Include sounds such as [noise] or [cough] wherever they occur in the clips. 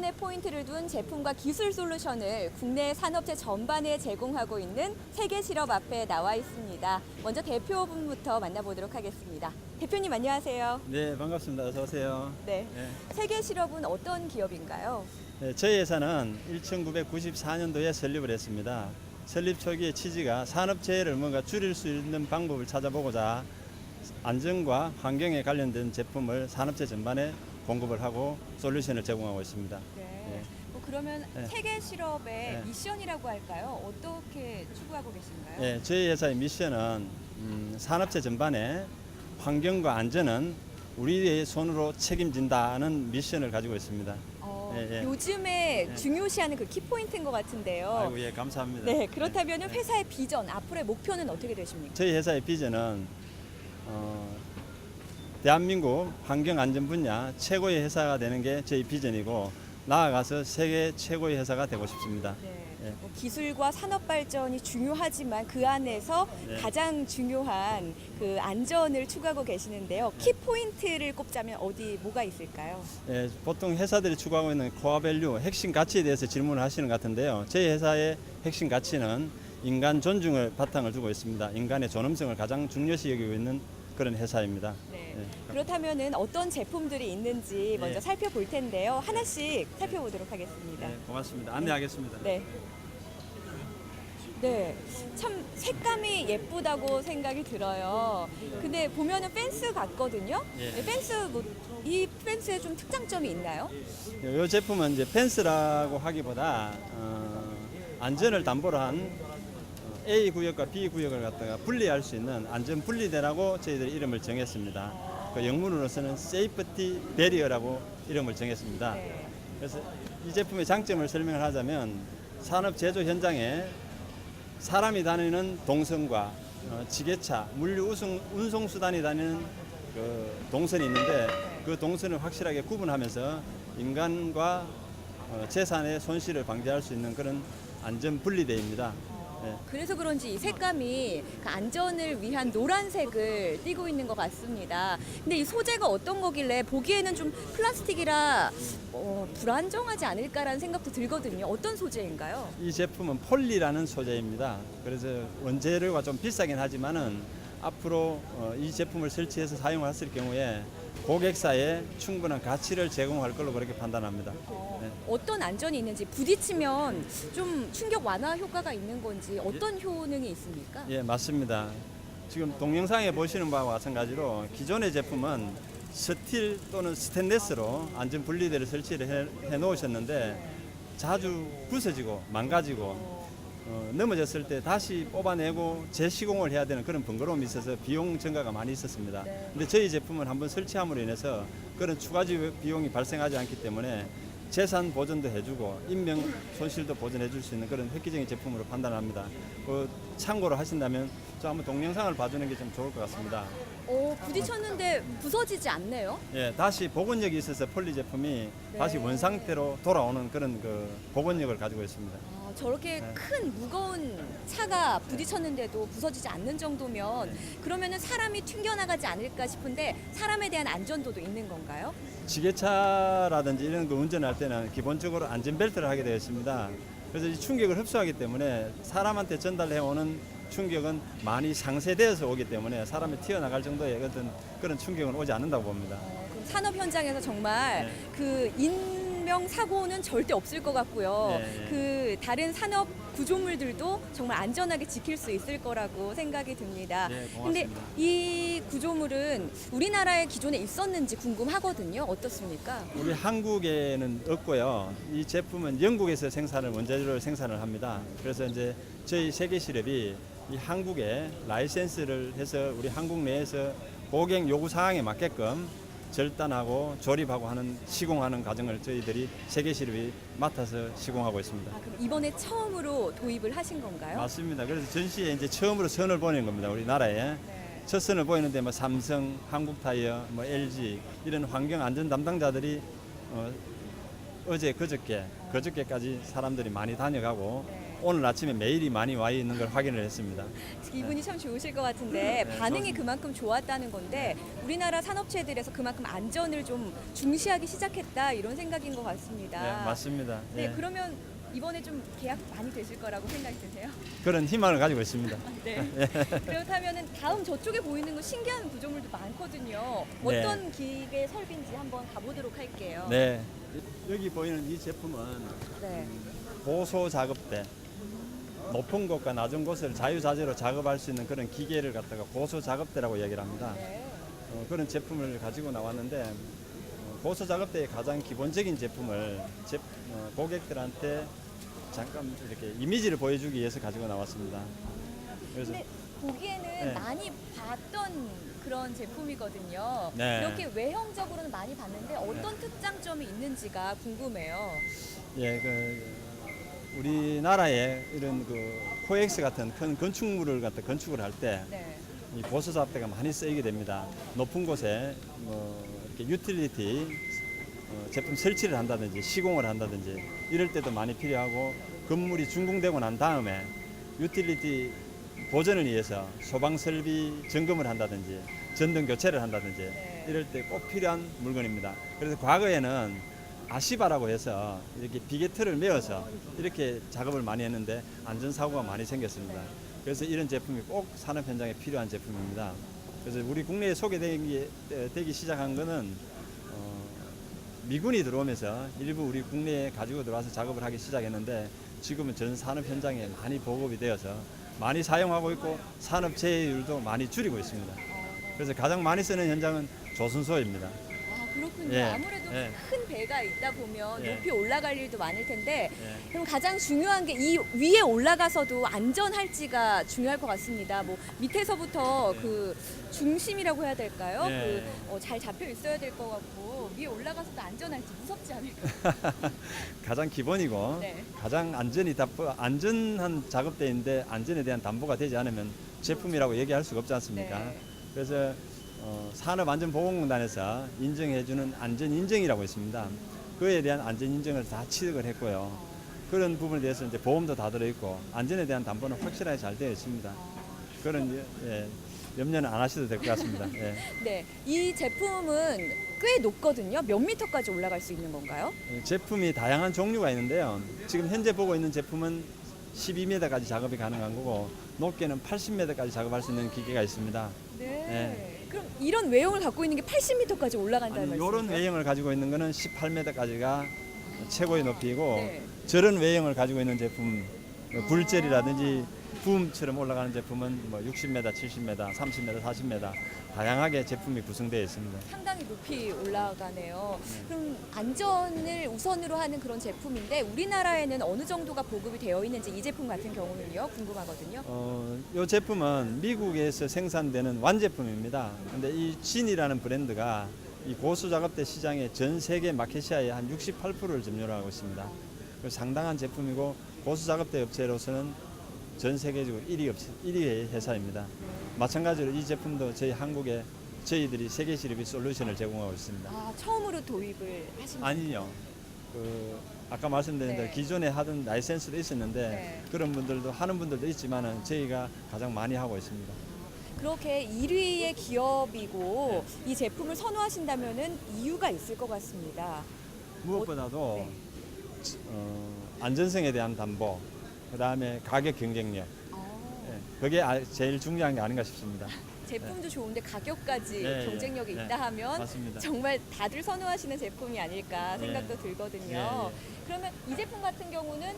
안전에 포인트를 둔 제품과 기술 솔루션을 국내 산업체 전반에 제공하고 있는 세계 실업 앞에 나와 있습니다. 먼저 대표분부터 만나보도록 하겠습니다. 대표님 안녕하세요. 네, 반갑습니다. 어서 오세요. 네. 네. 세계 실업은 어떤 기업인가요? 네, 저희 회사는 1994년도에 설립을 했습니다. 설립 초기의 취지가 산업재해를 뭔가 줄일 수 있는 방법을 찾아보고자 안전과 환경에 관련된 제품을 산업재 전반에 공급을 하고 솔루션을 제공하고 있습니다. 네. 뭐 그러면 네. 세계 실업의 네. 미션이라고 할까요? 어떻게 추구하고 계신가요? 네, 저희 회사의 미션은 음, 산업재 전반에 환경과 안전은 우리의 손으로 책임진다는 미션을 가지고 있습니다. 어, 예, 예. 요즘에 네. 중요시하는 그 키포인트인 것 같은데요. 아이고 예, 감사합니다. 네, 그렇다면 네. 회사의 비전, 앞으로의 목표는 어떻게 되십니까? 저희 회사의 비전은 어, 대한민국 환경 안전 분야 최고의 회사가 되는 게 저희 비전이고 나아가서 세계 최고의 회사가 되고 싶습니다. 네. 예. 뭐 기술과 산업 발전이 중요하지만 그 안에서 네. 가장 중요한 그 안전을 추구하고 계시는데요. 키 포인트를 꼽자면 어디 뭐가 있을까요? 예, 보통 회사들이 추구하고 있는 코어밸류 핵심 가치에 대해서 질문을 하시는 것 같은데요. 저희 회사의 핵심 가치는 인간 존중을 바탕을 두고 있습니다. 인간의 존엄성을 가장 중요시 여기고 있는 그런 회사입니다. 네. 네. 그렇다면은 어떤 제품들이 있는지 먼저 네. 살펴볼 텐데요. 하나씩 살펴보도록 하겠습니다. 네, 고맙습니다. 안내하겠습니다. 네. 네, 참 색감이 예쁘다고 생각이 들어요. 근데 보면은 펜스 같거든요. 예. 네, 펜스 뭐, 이 펜스에 좀 특장점이 있나요? 이 제품은 이제 펜스라고 하기보다 어, 안전을 담보로 한 어, A 구역과 B 구역을 갖다가 분리할 수 있는 안전 분리대라고 저희들이 이름을 정했습니다. 그 영문으로서는 Safety Barrier라고 이름을 정했습니다. 네. 그래서 이 제품의 장점을 설명을 하자면 산업 제조 현장에 사람이 다니는 동선과 어, 지게차, 물류 우송, 운송 수단이 다니는 그 동선이 있는데 그 동선을 확실하게 구분하면서 인간과 어, 재산의 손실을 방지할 수 있는 그런 안전 분리대입니다. 네. 그래서 그런지 이 색감이 그 안전을 위한 노란색을 띠고 있는 것 같습니다. 근데 이 소재가 어떤 거길래 보기에는 좀 플라스틱이라 어, 불안정하지 않을까라는 생각도 들거든요. 어떤 소재인가요? 이 제품은 폴리라는 소재입니다. 그래서 원재료가 좀 비싸긴 하지만은 앞으로 어, 이 제품을 설치해서 사용했을 경우에 고객사에 충분한 가치를 제공할 걸로 그렇게 판단합니다. 네. 어떤 안전이 있는지 부딪히면 좀 충격 완화 효과가 있는 건지 어떤 효능이 있습니까? 예, 맞습니다. 지금 동영상에 보시는 바와 마찬가지로 기존의 제품은 스틸 또는 스테인레스로 안전 분리대를 설치를 해, 해 놓으셨는데 자주 부서지고 망가지고 어, 넘어졌을 때 다시 뽑아내고 재시공을 해야 되는 그런 번거로움이 있어서 비용 증가가 많이 있었습니다. 네. 근데 저희 제품은 한번 설치함으로 인해서 그런 추가 지- 비용이 발생하지 않기 때문에 재산 보전도 해주고 인명 손실도 보전해 줄 수 있는 그런 획기적인 제품으로 판단합니다. 그 참고로 하신다면 저 한번 동영상을 봐주는 게 좀 좋을 것 같습니다. 어, 부딪혔는데 부서지지 않네요. 예, 다시 복원력이 있어서 폴리 제품이 네. 다시 원상태로 돌아오는 그런 그 복원력을 가지고 있습니다. 아, 저렇게 네. 큰 무거운 차가 부딪혔는데도 부서지지 않는 정도면 그러면은 사람이 튕겨나가지 않을까 싶은데 사람에 대한 안전도도 있는 건가요? 지게차라든지 이런 거 운전할 때는 기본적으로 안전벨트를 하게 되어 있습니다. 그래서 이 충격을 흡수하기 때문에 사람한테 전달해 오는 충격은 많이 상쇄되어서 오기 때문에 사람이 튀어나갈 정도의 어떤 그런 충격은 오지 않는다고 봅니다. 어, 그럼 산업 현장에서 정말 네. 그 인 명 사고는 절대 없을 것 같고요. 네. 그 다른 산업 구조물들도 정말 안전하게 지킬 수 있을 거라고 생각이 듭니다. 네, 근데 고맙습니다. 이 구조물은 우리나라에 기존에 있었는지 궁금하거든요. 어떻습니까? 우리 한국에는 없고요. 이 제품은 영국에서 생산을 원재료를 생산을 합니다. 그래서 이제 저희 세계 시럽이 이 한국에 라이센스를 해서 우리 한국 내에서 고객 요구 사항에 맞게끔 절단하고 조립하고 하는 시공하는 과정을 저희들이 세계 시럽이 맡아서 시공하고 있습니다. 아, 그럼 이번에 처음으로 도입을 하신 건가요? 맞습니다. 그래서 전시에 이제 처음으로 선을 보낸 겁니다. 우리나라에. 네. 첫 선을 보이는데 뭐 삼성, 한국타이어, 뭐 LG 이런 환경 안전 담당자들이 어, 어제 그저께 그저께까지 사람들이 많이 다녀가고 네. 오늘 아침에 메일이 많이 와 있는 걸 확인을 했습니다. 기분이 참 좋으실 것 같은데 네, 반응이 좋습니다. 그만큼 좋았다는 건데 우리나라 산업체들에서 그만큼 안전을 좀 중시하기 시작했다 이런 생각인 것 같습니다. 네, 맞습니다. 네, 예. 그러면 이번에 좀 계약 많이 되실 거라고 생각이 드세요? 그런 희망을 가지고 있습니다. [laughs] 네. 그렇다면은 다음 저쪽에 보이는 거 신기한 구조물도 많거든요. 네. 어떤 기계 설비인지 한번 가보도록 할게요. 네. 여기 보이는 이 제품은 네. 고소 작업대 높은 곳과 낮은 곳을 자유자재로 작업할 수 있는 그런 기계를 갖다가 고소 작업대라고 얘기를 합니다. 네. 어, 그런 제품을 가지고 나왔는데 어, 고소 작업대의 가장 기본적인 제품을 제, 어, 고객들한테 잠깐 이렇게 이미지를 보여주기 위해서 가지고 나왔습니다. 그래서 근데 보기에는 네. 많이 봤던 그런 제품이거든요. 네. 이렇게 외형적으로는 많이 봤는데 어떤 특장점이 있는지가 궁금해요. 예, 그 우리나라에 이런 그 코엑스 같은 큰 건축물을 갖다 건축을 할 때 이 네. 고소 작업대가 많이 쓰이게 됩니다. 높은 곳에 뭐 이렇게 유틸리티 어, 제품 설치를 한다든지 시공을 한다든지 이럴 때도 많이 필요하고 건물이 준공되고 난 다음에 유틸리티 보전을 위해서 소방 설비 점검을 한다든지 전등 교체를 한다든지 네. 이럴 때 꼭 필요한 물건입니다. 그래서 과거에는 아시바라고 해서 이렇게 비계틀을 메어서 이렇게 작업을 많이 했는데 안전사고가 많이 생겼습니다. 그래서 이런 제품이 꼭 산업 현장에 필요한 제품입니다. 그래서 우리 국내에 소개되기 되기 시작한 거는 어, 미군이 들어오면서 일부 우리 국내에 가지고 들어와서 작업을 하기 시작했는데 지금은 전 산업 현장에 많이 보급이 되어서 많이 사용하고 있고 산업 재해율도 많이 줄이고 있습니다. 그래서 가장 많이 쓰는 현장은 조선소입니다. 아 그렇군요. 예, 아무래도 예. 큰 배가 있다 보면 예. 높이 올라갈 일도 많을 텐데 예. 그럼 가장 중요한 게 이 위에 올라가서도 안전할지가 중요할 것 같습니다. 뭐 밑에서부터 그 중심이라고 해야 될까요? 예. 그잘 잡혀 있어야 될 것 같고 위에 올라가서도 안전할지 무섭지 않을까? [laughs] 가장 기본이고 네. 가장 안전이 답보, 안전한 작업대인데 안전에 대한 담보가 되지 않으면 제품이라고 얘기할 수가 없지 않습니까? 네. 그래서 어, 산업안전보건공단에서 인정해주는 안전인정이라고 있습니다. 그에 대한 안전인정을 다 취득을 했고요. 그런 부분에 대해서 이제 보험도 다 들어있고 안전에 대한 담보는 확실하게 잘 되어 있습니다. 그런 예, 염려는 안 하셔도 될 것 같습니다. 예. [laughs] 네, 이 제품은 꽤 높거든요. 몇 미터까지 올라갈 수 있는 건가요? 어, 제품이 다양한 종류가 있는데요. 지금 현재 보고 있는 제품은 12m까지 작업이 가능한 거고 높게는 80m까지 작업할 수 있는 기계가 있습니다. 네. 그럼 이런 외형을 갖고 있는 게 80m까지 올라간다는 아니, 말씀이세요? 이런 외형을 가지고 있는 거는 18m까지가 최고의 높이고 네. 저런 외형을 가지고 있는 제품 뭐 불젤이라든지 부음처럼 올라가는 제품은 뭐 60m, 70m, 30m, 40m 다양하게 제품이 구성되어 있습니다. 상당히 높이 올라가네요. 네. 그럼 안전을 우선으로 하는 그런 제품인데 우리나라에는 어느 정도가 보급이 되어 있는지 이 제품 같은 경우는요 궁금하거든요. 어, 이 제품은 미국에서 생산되는 완제품입니다. 근데 이 진이라는 브랜드가 이 고수 작업대 시장의 전 세계 마켓시아의 한 68%를 점유를 하고 있습니다. 그래서 상당한 제품이고 고수 작업대 업체로서는 전 세계적으로 1위 업체, 1위의 회사입니다. 마찬가지로 이 제품도 저희 한국에 저희들이 세계 시립이 솔루션을 제공하고 있습니다. 아 처음으로 도입을 하신 아니요. 그 아까 말씀드린 대로 네. 기존에 하던 라이센스도 있었는데 네. 그런 분들도 하는 분들도 있지만은 저희가 가장 많이 하고 있습니다. 그렇게 1위의 기업이고 이 제품을 선호하신다면은 이유가 있을 것 같습니다. 무엇보다도 네. 어, 안전성에 대한 담보, 그 다음에 가격 경쟁력, 아, 예, 그게 아- 제일 중요한 게 아닌가 싶습니다. 제품도 좋은데 가격까지 네, 경쟁력이 네, 있다 하면 맞습니다. 정말 다들 선호하시는 제품이 아닐까 네. 생각도 들거든요. 네, 네. 그러면 이 제품 같은 경우는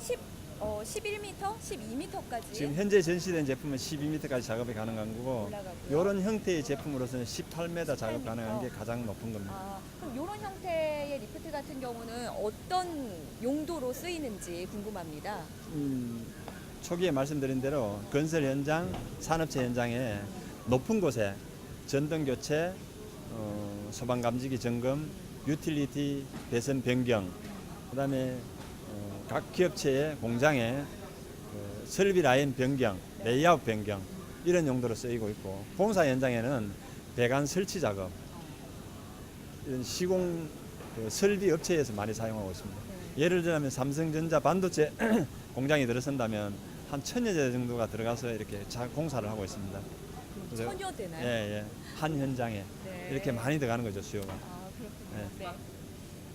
10, 어, 11m, 12m까지 지금 현재 전시된 제품은 12m까지 작업이 가능한 거고 올라가고요. 이런 형태의 제품으로서는 18m 작업 18m. 가능한 게 가장 높은 겁니다. 아, 그럼 이런 형태의 리프트 같은 경우는 어떤 용도로 쓰이는지 궁금합니다. 음, 초기에 말씀드린 대로 건설 현장, 산업체 현장에 높은 곳에 전등 교체, 어, 소방 감지기 점검, 유틸리티 배선 변경, 그다음에 어, 각 기업체의 공장에 그 설비 라인 변경, 레이아웃 변경 이런 용도로 쓰이고 있고 공사 현장에는 배관 설치 작업 이런 시공 그 설비 업체에서 많이 사용하고 있습니다. 네. 예를 들면 삼성전자 반도체 [clears throat] 공장이 들어선다면 한 천여 대 정도가 들어가서 이렇게 자, 공사를 하고 있습니다. 그래서- 천여 되나요? 예, 예. 한 현장에 네. 이렇게 많이 들어가는 거죠, 수요가. 아 그렇군요. 네.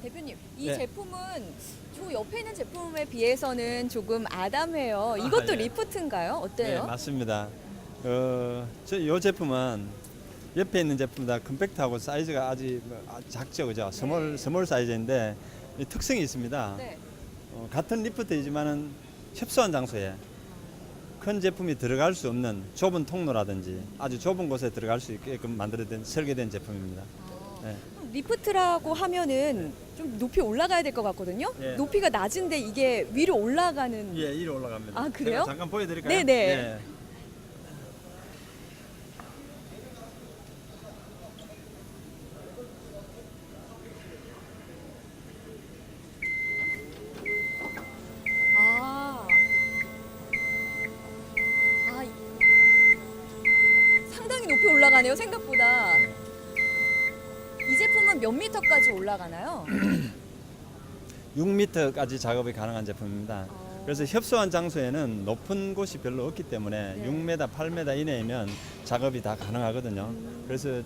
네, 대표님, 이 네. 제품은 저 옆에 있는 제품에 비해서는 조금 아담해요. 이것도 예. 리프트인가요? 네, 어때요? 맞습니다. 어, 저이 제품은 옆에 있는 제품보다 컴팩트하고 사이즈가 아직 뭐 아- 작죠, 그죠? 스몰 스몰 사이즈인데 이 특성이 있습니다. 네. 어, 같은 리프트이지만은 협소한 장소에 큰 제품이 들어갈 수 없는 좁은 통로라든지 아주 좁은 곳에 들어갈 수 있게끔 만들어진 설계된 제품입니다. 아, 네. 리프트라고 하면은 좀 높이 올라가야 될 것 같거든요. 예. 높이가 낮은데 이게 위로 올라가는. 예, 이로 올라갑니다. 아, 그래요? 제가 잠깐 보여드릴까요? 네네. 예. 아. 아. 이- 상당히 높이 올라가네요, 생각보다. 몇 미터까지 올라가나요? [clears throat] 6m까지 작업이 가능한 제품입니다. 어. 그래서 협소한 장소에는 높은 곳이 별로 없기 때문에 네. 6m, 8m 이내이면 작업이 다 가능하거든요. 음. 그래서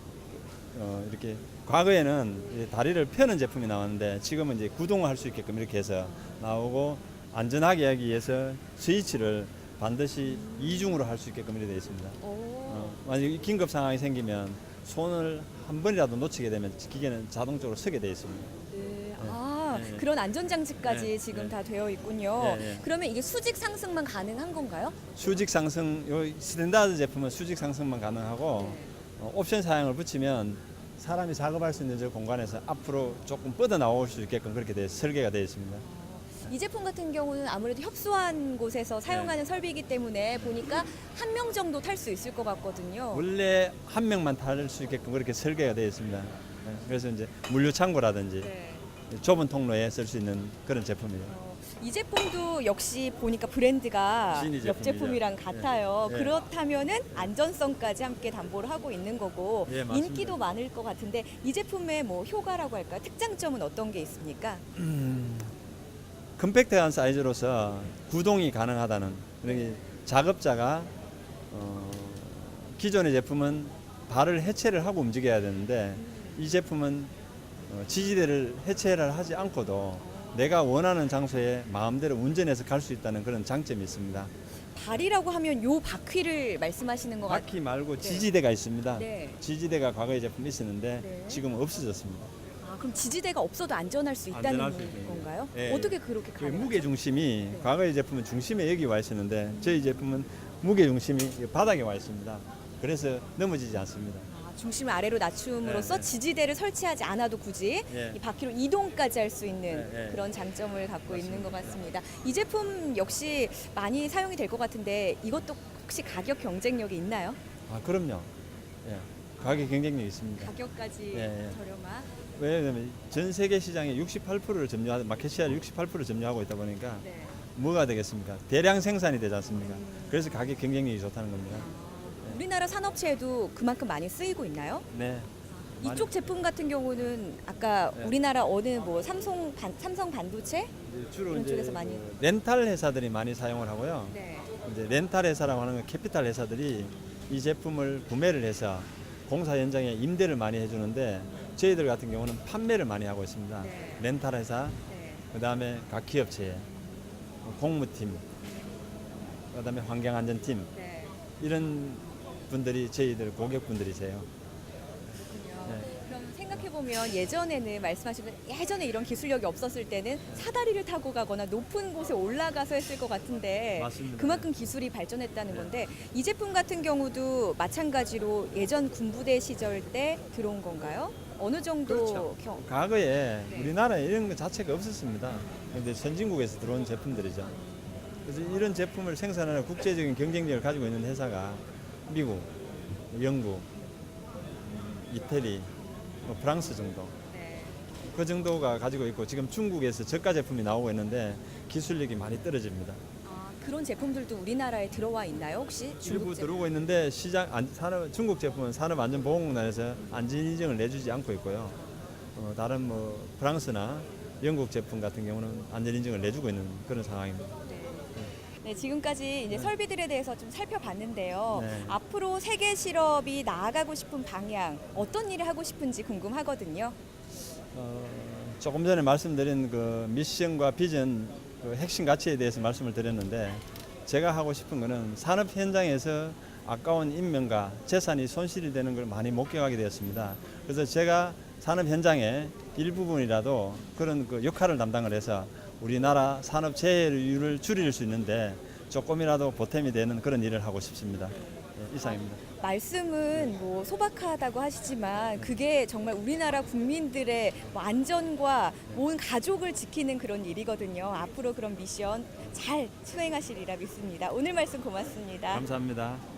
어, 이렇게 과거에는 다리를 펴는 제품이 나왔는데 지금은 이제 구동을 할 수 있게끔 이렇게 해서 나오고 안전하게 하기 위해서 스위치를 반드시 이중으로 할 수 있게끔 이렇게 되어 있습니다. 오. 어, 만약에 긴급 상황이 생기면 손을 한 번이라도 놓치게 되면 기계는 자동적으로 서게 되어 있습니다. 네. 아, 네. 그런 안전장치까지 네, 지금 네. 다 되어 있군요. 네, 네. 그러면 이게 수직 상승만 가능한 건가요? 수직 상승, 요 스탠다드 제품은 수직 상승만 가능하고 네. 어, 옵션 사양을 붙이면 사람이 작업할 수 있는 저 공간에서 앞으로 조금 뻗어 나올 수 있게끔 그렇게 돼 설계가 되어 있습니다. 이 제품 같은 경우는 아무래도 협소한 곳에서 사용하는 설비이기 때문에 보니까 한 명 정도 탈 수 있을 것 같거든요. 원래 한 명만 탈 수 있게끔 그렇게 설계가 되어 있습니다. 네, 그래서 이제 물류 창고라든지 네. 좁은 통로에 쓸 수 있는 그런 제품이에요. 어, 이 제품도 역시 보니까 브랜드가 신이 옆 제품이죠. 제품이랑 같아요. 네. 그렇다면은 안전성까지 함께 담보를 하고 있는 거고 예, 맞습니다. 인기도 많을 것 같은데 이 제품의 뭐 효과라고 할까요? 특장점은 어떤 게 있습니까? 컴팩트한 사이즈로서 구동이 가능하다는 그러니 작업자가 어, 기존의 제품은 발을 해체를 하고 움직여야 되는데 이 제품은 어, 지지대를 해체를 하지 않고도 내가 원하는 장소에 마음대로 운전해서 갈 수 있다는 그런 장점이 있습니다. 발이라고 하면 요 바퀴를 말씀하시는 것 같아요. 바퀴 말고 네. 지지대가 있습니다. 네. 지지대가 과거에 제품 있었는데 네. 지금 은 없어졌습니다. 아, 그럼 지지대가 없어도 안전할 수 있다는 안전할 수 건가요? 예, 어떻게 그렇게 그 가능하죠? 무게 중심이 네. 과거의 제품은 중심에 여기 와 있었는데 저희 제품은 무게 중심이 이 바닥에 와 있습니다. 그래서 넘어지지 않습니다. 아, 중심을 아래로 낮춤으로써 네, 네. 지지대를 설치하지 않아도 굳이 예. 이 바퀴로 이동까지 할 수 있는 네, 네. 그런 장점을 갖고 있는 것. 같습니다. 이 제품 역시 많이 사용이 될 것 같은데 이것도 혹시 가격 경쟁력이 있나요? 아 그럼요. 예. 가격 경쟁력이 있습니다. 가격까지 예, 예. 저렴한. 왜냐하면 전 세계 시장의 68%를 점유하는 마켓 시야를 68% 점유하고 있다 보니까 네. 뭐가 되겠습니까? 대량 생산이 되지 않습니까? 음. 그래서 가격 경쟁력이 좋다는 겁니다. 아, 우리나라 산업체에도 그만큼 많이 쓰이고 있나요? 네. 많이- 이쪽 제품 같은 경우는 아까 네. 우리나라 어느 뭐 삼성 반, 삼성 반도체 이제 주로 그런 이제 쪽에서 많이- 그 렌탈 회사들이 많이 사용을 하고요. 네. 이제 렌탈 회사라고 하는 건 캐피탈 회사들이 이 제품을 구매를 해서 공사 현장에 임대를 많이 해주는데 저희들 같은 경우는 판매를 많이 하고 있습니다. 네. 렌탈 회사, 네. 그 다음에 각 기업체, 공무팀, 그 다음에 환경안전팀 네. 이런 분들이 저희들 고객분들이세요. 보면 예전에는 말씀하신 예전에 이런 기술력이 없었을 때는 사다리를 타고 가거나 높은 곳에 올라가서 했을 것 같은데 맞습니다. 그만큼 기술이 발전했다는 네. 건데 이 제품 같은 경우도 마찬가지로 예전 군부대 시절 때 들어온 건가요? 어느 정도 그렇죠. 경... 과거에 네. 우리나라에 이런 것 자체가 없었습니다. 그런데 선진국에서 들어온 제품들이죠. 그래서 이런 제품을 생산하는 국제적인 경쟁력을 가지고 있는 회사가 미국, 영국, 이태리, 뭐 프랑스 정도. 네. 그 정도가 가지고 있고 지금 중국에서 저가 제품이 나오고 있는데 기술력이 많이 떨어집니다. 아, 그런 제품들도 우리나라에 들어와 있나요? 혹시 일부 중국 제품? 들어오고 있는데 시장 안, 산업 중국 제품은 산업안전보건공단에서 안전 인증을 내주지 않고 있고요. 어, 다른 뭐 프랑스나 영국 제품 같은 경우는 안전 인증을 내주고 있는 그런 상황입니다. 네, 지금까지 이제 설비들에 대해서 좀 살펴봤는데요. 네. 앞으로 세계 실업이 나아가고 싶은 방향, 어떤 일을 하고 싶은지 궁금하거든요. 어, 조금 전에 말씀드린 그 미션과 비전 그 핵심 가치에 대해서 말씀을 드렸는데 제가 하고 싶은 거는 산업 현장에서 아까운 인명과 재산이 손실이 되는 걸 많이 목격하게 되었습니다. 그래서 제가 산업 현장의 일부분이라도 그런 그 역할을 담당을 해서 우리나라 산업 재해율을 줄일 수 있는데 조금이라도 보탬이 되는 그런 일을 하고 싶습니다. 예, 이상입니다. 말씀은 뭐 소박하다고 하시지만 그게 정말 우리나라 국민들의 뭐 안전과 온 가족을 지키는 그런 일이거든요. 앞으로 그런 미션 잘 수행하시리라 믿습니다. 오늘 말씀 고맙습니다. 감사합니다.